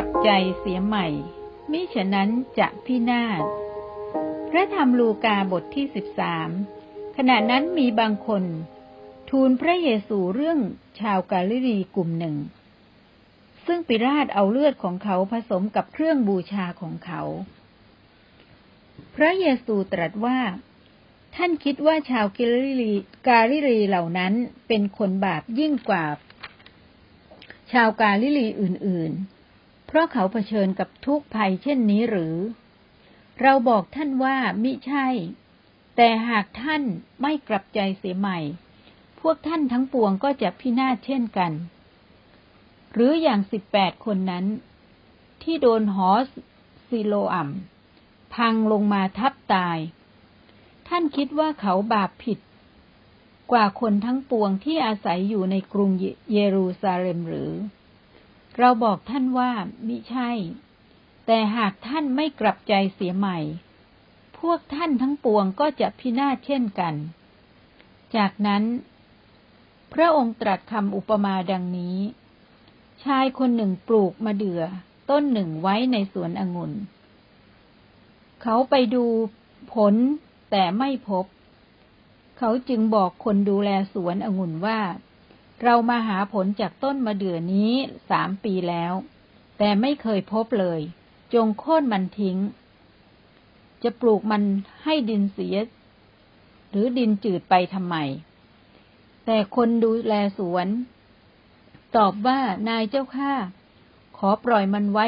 ลับใจเสียใหม่ มิฉะนั้นจะพินาศ พระธรรมลูกาบทที่สิบสามขณะนั้นมีบางคน ทูลพระเยซูเรื่องชาวกาลิลีกลุ่มหนึ่ง ซึ่งปิราชเอาเลือดของเขาผสมกับเครื่องบูชาของเขา พระเยซูตรัสว่า ท่านคิดว่าชาวกาลิลีกาลิลีเหล่านั้นเป็นคนบาปยิ่งกว่าชาวกาลิลีอื่นๆ เพราะเขาเผชิญกับทุกข์ภัยเช่นนี้หรือ เราบอกท่านว่ามิใช่ แต่หากท่านไม่กลับใจเสียใหม่ พวกท่านทั้งปวงก็จะพินาศเช่นกัน หรืออย่างสิบแปดคนนั้น ที่โดนหอซิโลอัมพังลงมาทับตาย ท่านคิดว่าเขาบาปผิด กว่าคนทั้งปวงที่อาศัยอยู่ในกรุงเยรูซาเล็มหรือ เราบอกท่านว่ามิใช่ แต่หากท่านไม่กลับใจเสียใหม่ พวกท่านทั้งปวงก็จะพินาศเช่นกัน จากนั้น พระองค์ตรัสคำอุปมาดังนี้ ชายคนหนึ่งปลูกมะเดื่อต้นหนึ่งไว้ในสวนองุ่น เขาไปดูผลแต่ไม่พบ เขาจึงบอกคนดูแลสวนองุ่นว่า เรามาหาผลจากต้นมะเดื่อนี้สามปีแล้ว แต่ไม่เคยพบเลย จงโค่นมันทิ้ง จะปลูกมันให้ดินเสีย หรือดินจืดไปทำไม แต่คนดูแลสวน ตอบว่านายเจ้าข้าขอปล่อยมันไว้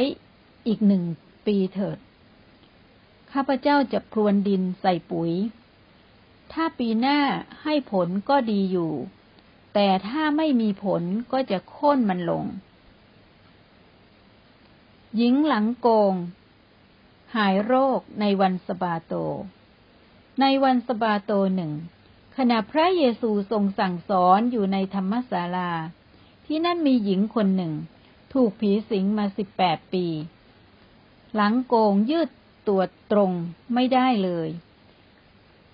อีกหนึ่งปีเถิด ข้าพเจ้าจะพรวนดินใส่ปุ๋ย ถ้าปีหน้าให้ผลก็ดีอยู่ แต่ถ้าไม่มีผลก็จะโค่นมันลง หญิงหลังโกง หายโรคในวันสบาโต ในวันสบาโตหนึ่งขณะพระเยซูทรงสั่งสอนอยู่ในธรรมศาลา ที่นั่นมีหญิงคนหนึ่ง ถูกผีสิงมาสิบแปดปี หลังโกงยืดตัวตรงไม่ได้เลย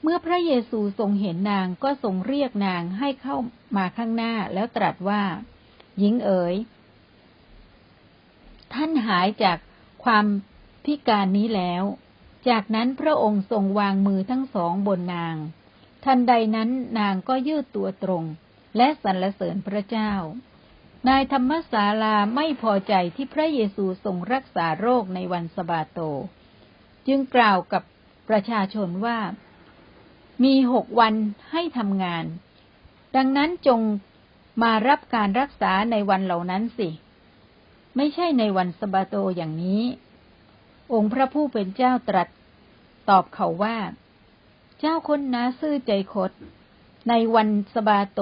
เมื่อพระเยซูทรงเห็นนางก็ทรงเรียกนางให้เข้ามาข้างหน้าแล้วตรัสว่า หญิงเอ๋ย ท่านหายจากความพิการนี้แล้ว จากนั้นพระองค์ทรงวางมือทั้งสองบนนาง ทันใดนั้นนางก็ยืดตัวตรง และสรรเสริญพระเจ้า นายธรรมศาลาไม่พอใจที่พระเยซูทรงรักษาโรคในวันสบาโต จึงกล่าวกับประชาชนว่า มีหกวันให้ทำงาน ดังนั้นจงมารับการรักษาในวันเหล่านั้นสิ ไม่ใช่ในวันสบาโตอย่างนี้ องค์พระผู้เป็นเจ้าตรัส ตอบเขาว่า เจ้าคนนาซื่อใจคด ในวันสบาโต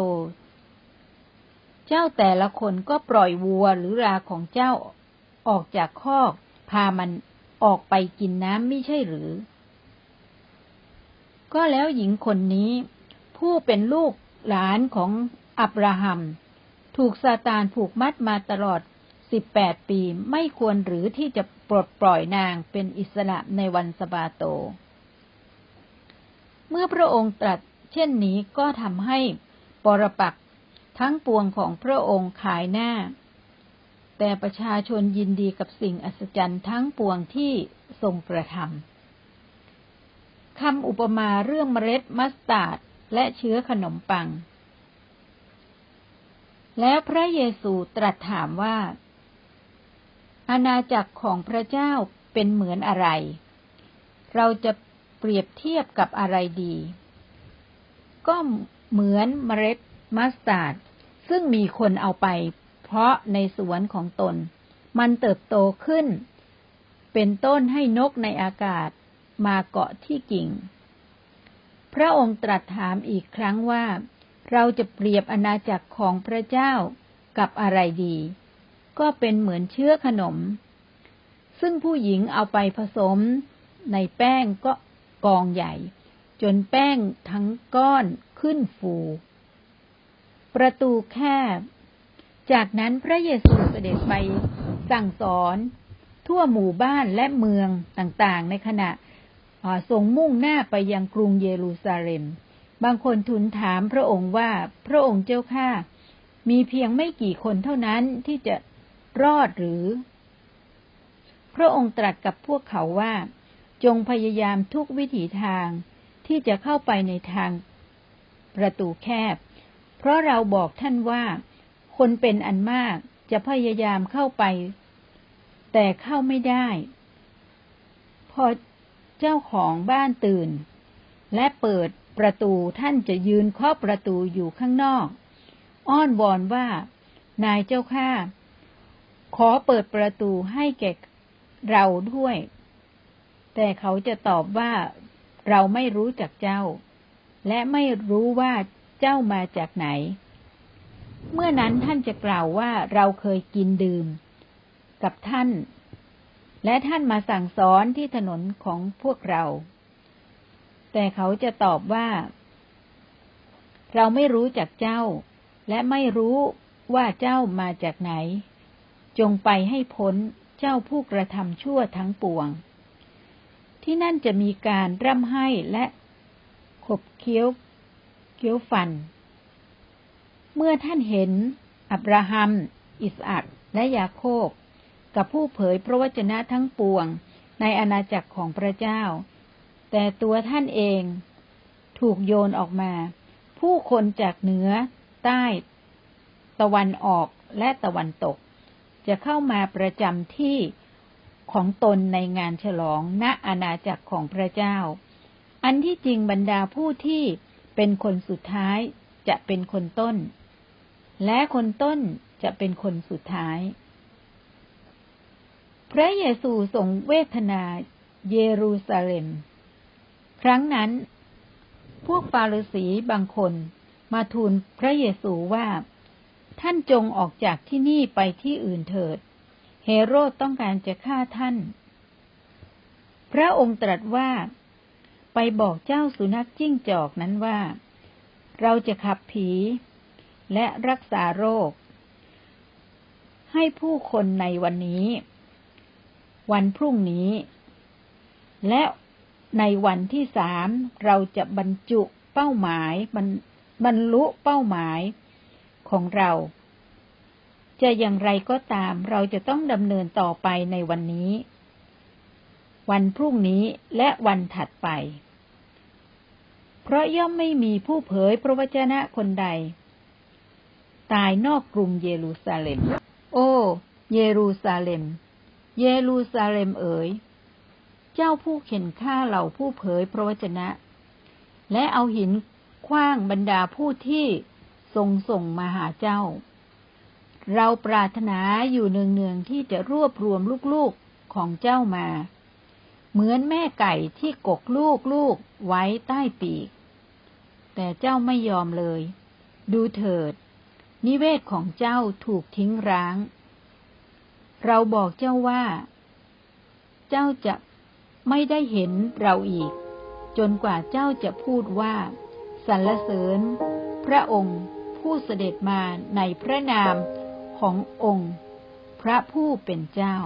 เจ้าแต่ละคนก็ปล่อยวัวหรือราของเจ้าออกจากคอก พามันออกไปกินน้ำไม่ใช่หรือ ก็แล้วหญิงคนนี้ ผู้เป็นลูกหลานของอับราฮัม ถูกซาตานผูกมัดมาตลอดสิบแปดปีไม่ควรหรือที่จะปลดปล่อยนางเป็นอิสระในวันสบาโต เมื่อพระองค์ตรัสเช่นนี้ก็ทำให้ปรปักษ์ทั้งปวงของพระองค์ขายหน้า แต่ประชาชนยินดีกับสิ่งอัศจรรย์ทั้งปวงที่ทรงกระทำ คำอุปมาเรื่องเมล็ดมัสตาร์ดและเชื้อขนมปัง แล้วพระเยซูตรัสถามว่า อาณาจักรของพระเจ้าเป็นเหมือนอะไร เราจะเปรียบเทียบกับอะไรดี ก็เหมือนเมล็ดมัสตาร์ดซึ่งมีคนเอาไป เพราะในสวนของตน มันเติบโตขึ้น เป็นต้นให้นกในอากาศ มาเกาะที่กิ่ง พระองค์ตรัสถามอีกครั้งว่า เราจะเปรียบอาณาจักรของพระเจ้ากับอะไรดี ก็เป็นเหมือนเชื้อขนม ซึ่งผู้หญิงเอาไปผสมในแป้งก็กองใหญ่ จนแป้งทั้งก้อนขึ้นฟู ประตูแคบ จากนั้นพระเยซูเสด็จไปสั่งสอนทั่วหมู่บ้านและเมืองต่างๆ ในขณะ ทรงมุ่งหน้าไปยังกรุงเยรูซาเล็ม บางคนทูลถามพระองค์ว่าพระองค์เจ้าข้ามีเพียงไม่กี่คนเท่านั้นที่จะรอดหรือ พระองค์ตรัสกับพวกเขาว่า จงพยายามทุกวิถีทางที่จะเข้าไปในทางประตูแคบ เพราะเราบอกท่านว่า คนเป็นอันมากจะพยายามเข้าไป แต่เข้าไม่ได้ พอ เจ้าของบ้านตื่น และเปิดประตูท่านจะยืนเคาะประตูอยู่ข้างนอก อ้อนวอนว่า นายเจ้าข้าขอเปิดประตูให้แก่เราด้วย แต่เขาจะตอบว่าเราไม่รู้จักเจ้า และไม่รู้ว่าเจ้ามาจากไหน เมื่อนั้นท่านจะกล่าวว่าเราเคยกินดื่ม กับท่าน และท่านมาสั่งสอนที่ถนนของพวกเรา แต่เขาจะตอบว่า เราไม่รู้จักเจ้า และไม่รู้ว่าเจ้ามาจากไหน จงไปให้พ้นเจ้าผู้กระทำชั่วทั้งปวง ที่นั่นจะมีการร่ำไห้และขบเคี้ยวเคี้ยวฟัน เมื่อท่านเห็นอับราฮัม อิสอักและยาโคบ กับผู้เผยพระวจนะทั้งปวงในอาณาจักรของพระเจ้า แต่ตัวท่านเองถูกโยนออกมา ผู้คนจากเหนือ ใต้ ตะวันออกและตะวันตก จะเข้ามาประจำที่ของตนในงานฉลองณอาณาจักรของพระเจ้า อันที่จริงบรรดาผู้ที่เป็นคนสุดท้ายจะเป็นคนต้น และคนต้นจะเป็นคนสุดท้าย พระเยซูทรงเวทนาเยรูซาเล็ม ครั้งนั้น พวกฟาริสีบางคนมาทูลพระเยซูว่า ท่านจงออกจากที่นี่ไปที่อื่นเถิด เฮโรดต้องการจะฆ่าท่าน พระองค์ตรัสว่า ไปบอกเจ้าสุนัขจิ้งจอกนั้นว่า เราจะขับผี และรักษาโรค ให้ผู้คนในวันนี้ วันพรุ่งนี้ และในวันที่สามเราจะบรรจุเป้าหมายบรรลุเป้าหมายของเรา จะอย่างไรก็ตามเราจะต้องดำเนินต่อไปในวันนี้ วันพรุ่งนี้และวันถัดไป เพราะย่อมไม่มีผู้เผยพระวจนะคนใด ตายนอกกรุงเยรูซาเล็ม โอ้ เยรูซาเล็ม เยรูซาเล็มเอ๋ย เจ้าผู้เข็นฆ่าเหล่าผู้เผยพระวจนะ และเอาหินคว้างบรรดาผู้ที่ทรงส่งมาหาเจ้า เราปรารถนาอยู่เนืองๆที่จะรวบรวมลูกๆของเจ้ามา เหมือนแม่ไก่ที่กกลูกๆไว้ใต้ปีก แต่เจ้าไม่ยอมเลย ดูเถิด นิเวศของเจ้าถูกทิ้งร้าง เราบอกเจ้าว่า เจ้าจะไม่ได้เห็นเราอีก จนกว่าเจ้าจะพูดว่า สรรเสริญ พระองค์ผู้เสด็จมาในพระนามขององค์ พระผู้เป็นเจ้า